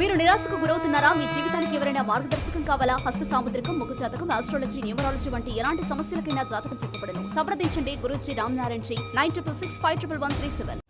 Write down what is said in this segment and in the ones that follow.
మీరు నిరాశకు గురవుతున్నారా? మీ జీవితానికి ఎవరైనా మార్గదర్శకం కావాలా? హస్త సాముద్రికం ముఖ జాతకం ఆస్ట్రాలజీ న్యూమరాలజీ వంటి ఎలాంటి సమస్యలకైనా జాతకం చెప్పబడను. సంప్రదించండి Guruji Ramanarayana ji nine triple six five triple one three seven.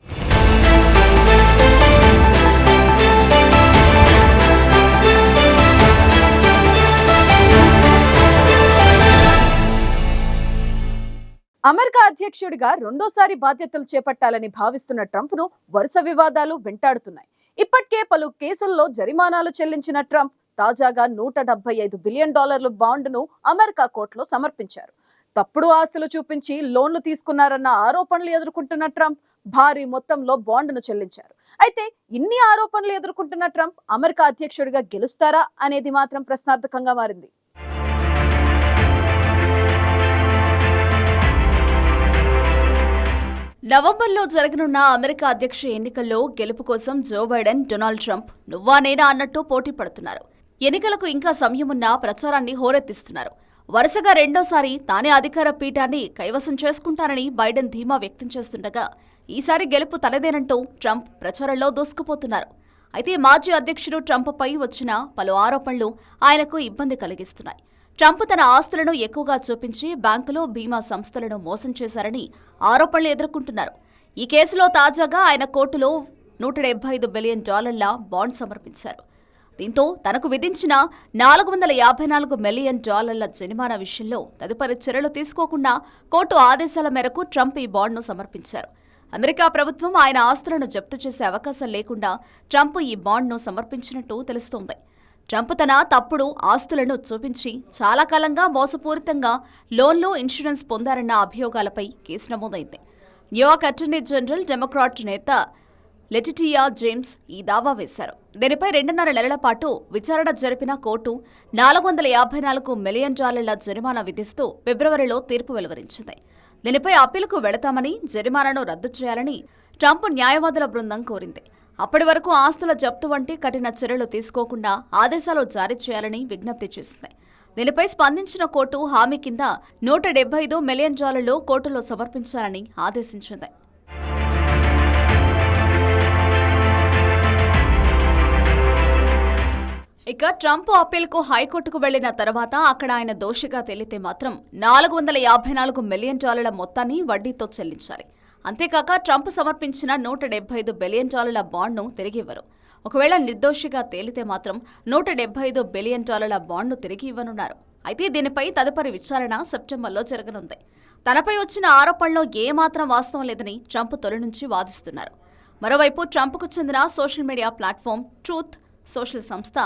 America అధ్యక్షుడిగా రెండోసారి బాధ్యతలు చేపట్టాలని భావిస్తున్న ట్రంప్ను వరుస వివాదాలు వెంటాడుతున్నాయి. ఇప్పటికే పలు కేసుల్లో జరిమానాలు చెల్లించిన ట్రంప్ తాజాగా నూట డెబ్బై ఐదు బిలియన్ డాలర్ల బాండ్ను అమెరికా కోర్టులో సమర్పించారు. తప్పుడు ఆస్తులు చూపించి లోన్లు తీసుకున్నారన్న ఆరోపణలు ఎదుర్కొంటున్న ట్రంప్ భారీ మొత్తంలో బాండ్ను చెల్లించారు. అయితే ఇన్ని ఆరోపణలు ఎదుర్కొంటున్న ట్రంప్ అమెరికా అధ్యక్షుడిగా గెలుస్తారా అనేది మాత్రం ప్రశ్నార్థకంగా మారింది. నవంబర్లో జరగనున్న అమెరికా అధ్యక్ష ఎన్నికల్లో గెలుపు కోసం జో బైడెన్ డొనాల్డ్ ట్రంప్ నువ్వా నేనా అన్నట్టు పోటీ పడుతున్నారు. ఎన్నికలకు ఇంకా సమయమున్నా ప్రచారాన్ని హోరెత్తిస్తున్నారు. వరుసగా రెండోసారి తానే అధికార పీఠాన్ని కైవసం చేసుకుంటానని బైడెన్ ధీమా వ్యక్తం చేస్తుండగా ఈసారి గెలుపు తనదేనంటూ ట్రంప్ ప్రచారంలో దూసుకుపోతున్నారు. అయితే మాజీ అధ్యక్షుడు ట్రంప్పై వచ్చిన పలు ఆరోపణలు ఆయనకు ఇబ్బంది కలిగిస్తున్నాయి. ట్రంప్ తన ఆస్తులను ఎక్కువగా చూపించి బ్యాంకులు బీమా సంస్థలను మోసం చేశారని ఆరోపణలు ఎదుర్కొంటున్నారు. ఈ కేసులో తాజాగా ఆయన కోర్టులో నూట డెబ్బై ఐదు బిలియన్ డాలర్ల బాండ్ సమర్పించారు. దీంతో తనకు విధించిన నాలుగు వందల యాభై నాలుగు మిలియన్ డాలర్ల జరిమానా విషయంలో తదుపరి చర్యలు తీసుకోకుండా కోర్టు ఆదేశాల మేరకు ట్రంప్ ఈ బాండ్ను సమర్పించారు. అమెరికా ప్రభుత్వం ఆయన ఆస్తులను జప్తు చేసే అవకాశం లేకుండా ట్రంప్ ఈ బాండ్ను సమర్పించినట్టు తెలుస్తోంది. ట్రంప్ తన తప్పుడు ఆస్తులను చూపించి చాలా కాలంగా మోసపూరితంగా లోన్లు ఇన్సూరెన్స్ పొందారన్న అభియోగాలపై కేసు నమోదైంది. New York attorney general Democrat నేత లెటిటియా జేమ్స్ ఈ దావా వేశారు. దీనిపై రెండున్నర నెలల పాటు విచారణ జరిపిన కోర్టు నాలుగు వందల యాభై నాలుగు మిలియన్ డాలర్ల జరిమానా విధిస్తూ ఫిబ్రవరిలో తీర్పు వెలువరించింది. దీనిపై అప్పీలుకు వెళతామని జరిమానాను రద్దు చేయాలని ట్రంప్ న్యాయవాదుల బృందం కోరింది. అప్పటి వరకు ఆస్తుల జప్తు వంటి కఠిన చర్యలు తీసుకోకుండా ఆదేశాలు జారీ చేయాలని విజ్ఞప్తి చేసింది. దీనిపై స్పందించిన కోర్టు హామీ కింద నూట డెబ్బై ఐదు మిలియన్ డాలర్లు కోర్టులో సమర్పించాలని ఆదేశించింది. ఇక ట్రంప్ అప్పీల్కు హైకోర్టుకు వెళ్ళిన తర్వాత అక్కడ ఆయన దోషిగా తేలితే మాత్రం నాలుగు వందల యాభై నాలుగు మిలియన్ డాలర్ల మొత్తాన్ని వడ్డీతో చెల్లించాలి. అంతేకాక ట్రంప్ సమర్పించిన నూట డెబ్బై ఐదు బిలియన్ డాలర్ల బాండ్ను తిరిగి ఇవ్వరు ఒకవేళ నిర్దోషిగా తేలితే మాత్రం నూట డెబ్బై ఐదు బిలియన్ డాలర్ల బాండ్ను తిరిగి ఇవ్వనున్నారు అయితే దీనిపై తదుపరి విచారణ సెప్టెంబర్లో జరగనుంది. తనపై వచ్చిన ఆరోపణలో ఏమాత్రం వాస్తవం లేదని ట్రంప్ తొలి నుంచి వాదిస్తున్నారు. మరోవైపు ట్రంప్కు చెందిన social media platform Truth Social సంస్థ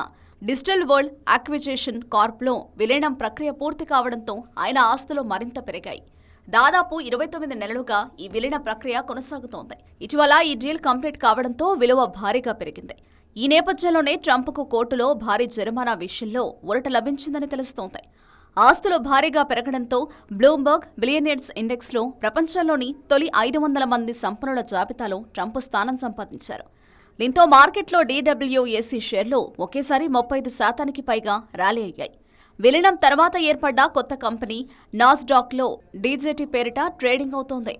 డిజిటల్ వరల్డ్ అక్విజేషన్ కార్ప్లో విలీనం ప్రక్రియ పూర్తి కావడంతో ఆయన ఆస్తులు మరింత పెరిగాయి. దాదాపు ఇరవై తొమ్మిది నెలలుగా ఈ విలీన ప్రక్రియ కొనసాగుతోంది. ఇటీవల ఈ డీల్ కంప్లీట్ కావడంతో విలువ భారీగా పెరిగింది. ఈ నేపథ్యంలోనే ట్రంప్కు కోర్టులో భారీ జరిమానా విషయంలో ఒరట లభించిందని తెలుస్తోంది. ఆస్తులు భారీగా పెరగడంతో బ్లూంబర్గ్ బిలియనియర్స్ ఇండెక్స్లో ప్రపంచంలోని తొలి ఐదు వందల మంది సంపన్నుల జాబితాలో ట్రంప్ స్థానం సంపాదించారు. దీంతో మార్కెట్లో డీడబ్ల్యూఏసీ షేర్లు ఒకేసారి ముప్పై ఐదు శాతానికి పైగా ర్యాలీ అయ్యాయి. విలీనం తర్వాత ఏర్పడ్డ కొత్త కంపెనీ నాస్డాక్లో డీజేటీ పేరిట ట్రేడింగ్ అవుతోంది.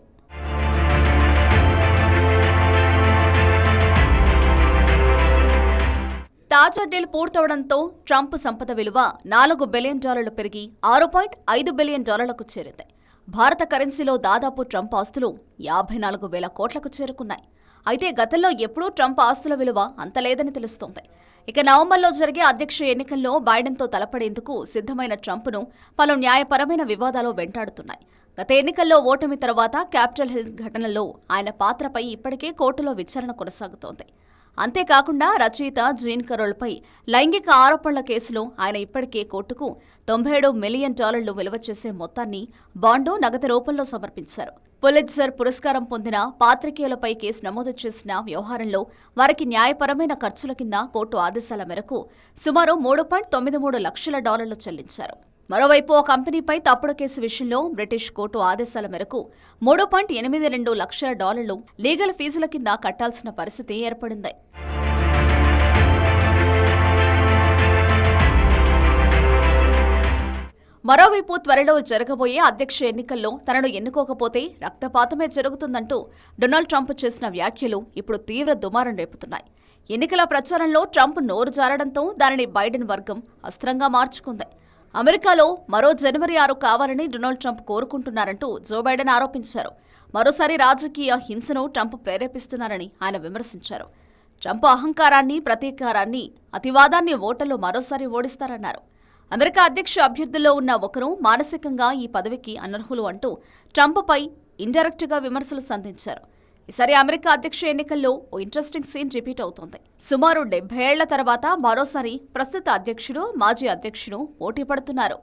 తాజా డీల్ పూర్తవడంతో ట్రంప్ సంపద విలువ నాలుగు బిలియన్ డాలర్లు పెరిగి ఆరు పాయింట్ ఐదు బిలియన్ డాలర్లకు చేరింది. భారత కరెన్సీలో దాదాపు ట్రంప్ ఆస్తులు యాభై నాలుగు వేల కోట్లకు చేరుకున్నాయి. అయితే గతంలో ఎప్పుడూ ట్రంప్ ఆస్తుల విలువ అంత లేదని తెలుస్తోంది. ఇక నవంబర్లో జరిగే అధ్యక్ష ఎన్నికల్లో బైడెన్తో తలపడేందుకు సిద్ధమైన ట్రంప్ను పలు న్యాయపరమైన వివాదాలు వెంటాడుతున్నాయి. గత ఎన్నికల్లో ఓటమి తర్వాత క్యాపిటల్ హిల్ ఘటనలో ఆయన పాత్రపై ఇప్పటికే కోర్టులో విచారణ కొనసాగుతోంది. అంతేకాకుండా రచయిత జీన్ కరోల్పై లైంగిక ఆరోపణల కేసులో ఆయన ఇప్పటికే కోర్టుకు తొంభై ఏడు మిలియన్ డాలర్లు విలువ చేసే మొత్తాన్ని బాండు నగదు రూపంలో సమర్పించారు. పులిట్జర్ పురస్కారం పొందిన పాత్రికేయులపై కేసు నమోదు చేసిన వ్యవహారంలో వారికి న్యాయపరమైన ఖర్చుల కింద కోర్టు ఆదేశాల మేరకు సుమారు మూడు పాయింట్ తొమ్మిది మూడు లక్షల డాలర్లు చెల్లించారు. మరోవైపు ఓ కంపెనీపై తప్పుడు కేసు విషయంలో బ్రిటిష్ కోర్టు ఆదేశాల మేరకు మూడు పాయింట్ ఎనిమిది రెండు లక్షల డాలర్లు లీగల్ ఫీజుల కింద కట్టాల్సిన పరిస్థితి ఏర్పడింది. మరోవైపు త్వరలో జరగబోయే అధ్యక్ష ఎన్నికల్లో తనను ఎన్నుకోకపోతే రక్తపాతమే జరుగుతుందంటూ డొనాల్డ్ ట్రంప్ చేసిన వ్యాఖ్యలు ఇప్పుడు తీవ్ర దుమారం రేపుతున్నాయి. ఎన్నికల ప్రచారంలో ట్రంప్ నోరు జారడంతో దానిని బైడెన్ వర్గం అస్త్రంగా మార్చుకుంది. అమెరికాలో మరో జనవరి ఆరు కావాలని డొనాల్డ్ ట్రంప్ కోరుకుంటున్నారంటూ జో బైడెన్ ఆరోపించారు. మరోసారి రాజకీయ హింసను ట్రంప్ ప్రేరేపిస్తున్నారని ఆయన విమర్శించారు. ట్రంప్ అహంకారాన్ని ప్రతీకారాన్ని అతివాదాన్ని ఓటర్లు మరోసారి ఓడిస్తారన్నారు. అమెరికా అధ్యక్ష అభ్యర్థుల్లో ఉన్న ఒకరు మానసికంగా ఈ పదవికి అనర్హులు అంటూ ట్రంప్పై ఇండైరెక్ట్గా విమర్శలు సంధించారు. ఈసారి అమెరికా అధ్యక్ష ఎన్నికల్లో ఓ ఇంట్రెస్టింగ్ సీన్ రిపీట్ అవుతోంది. సుమారు డెబ్బై ఏళ్ళ తర్వాత మరోసారి ప్రస్తుత అధ్యక్షుడు మాజీ అధ్యక్షుడు పోటీ పడుతున్నారు.